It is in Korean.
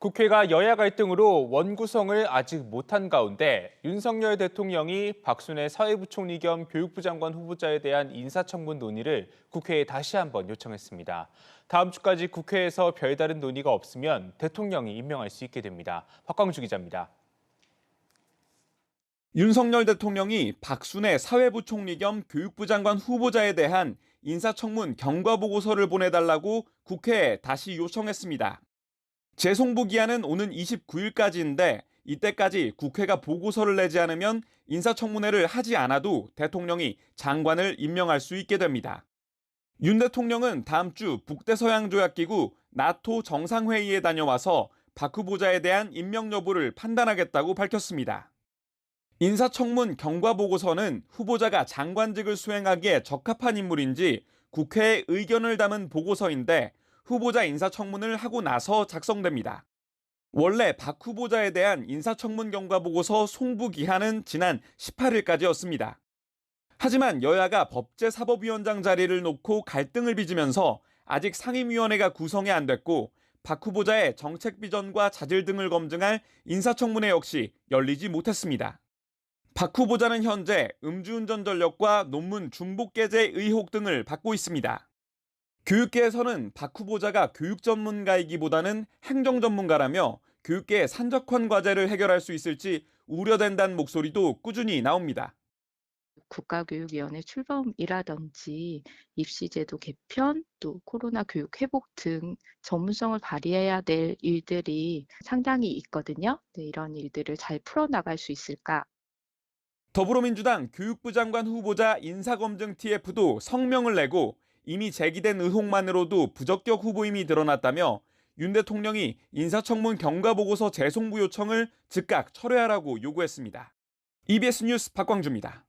국회가 여야 갈등으로 원구성을 아직 못한 가운데 윤석열 대통령이 박순애 사회부총리 겸 교육부 장관 후보자에 대한 인사청문 논의를 국회에 다시 한번 요청했습니다. 다음 주까지 국회에서 별다른 논의가 없으면 대통령이 임명할 수 있게 됩니다. 박광주 기자입니다. 윤석열 대통령이 박순애 사회부총리 겸 교육부 장관 후보자에 대한 인사청문 경과보고서를 보내달라고 국회에 다시 요청했습니다. 재송부 기한은 오는 29일까지인데 이때까지 국회가 보고서를 내지 않으면 인사청문회를 하지 않아도 대통령이 장관을 임명할 수 있게 됩니다. 윤 대통령은 다음 주 북대서양조약기구 나토 정상회의에 다녀와서 박 후보자에 대한 임명 여부를 판단하겠다고 밝혔습니다. 인사청문 경과보고서는 후보자가 장관직을 수행하기에 적합한 인물인지 국회의 의견을 담은 보고서인데 후보자 인사청문을 하고 나서 작성됩니다. 원래 박 후보자에 대한 인사청문 경과보고서 송부 기한은 지난 18일까지였습니다. 하지만 여야가 법제사법위원장 자리를 놓고 갈등을 빚으면서 아직 상임위원회가 구성이 안 됐고 박 후보자의 정책 비전과 자질 등을 검증할 인사청문회 역시 열리지 못했습니다. 박 후보자는 현재 음주운전 전력과 논문 중복 게재 의혹 등을 받고 있습니다. 교육계에서는 박 후보자가 교육 전문가이기보다는 행정 전문가라며 교육계의 산적한 과제를 해결할 수 있을지 우려된다는 목소리도 꾸준히 나옵니다. 국가교육위원회 출범이라든지 입시제도 개편, 또 코로나 교육 회복 등 전문성을 발휘해야 될 일들이 상당히 있거든요. 네, 이런 일들을 잘 풀어나갈 수 있을까? 더불어민주당 교육부 장관 후보자 인사검증 TF도 성명을 내고 이미 제기된 의혹만으로도 부적격 후보임이 드러났다며 윤 대통령이 인사청문 경과보고서 재송부 요청을 즉각 철회하라고 요구했습니다. EBS 뉴스 박광주입니다.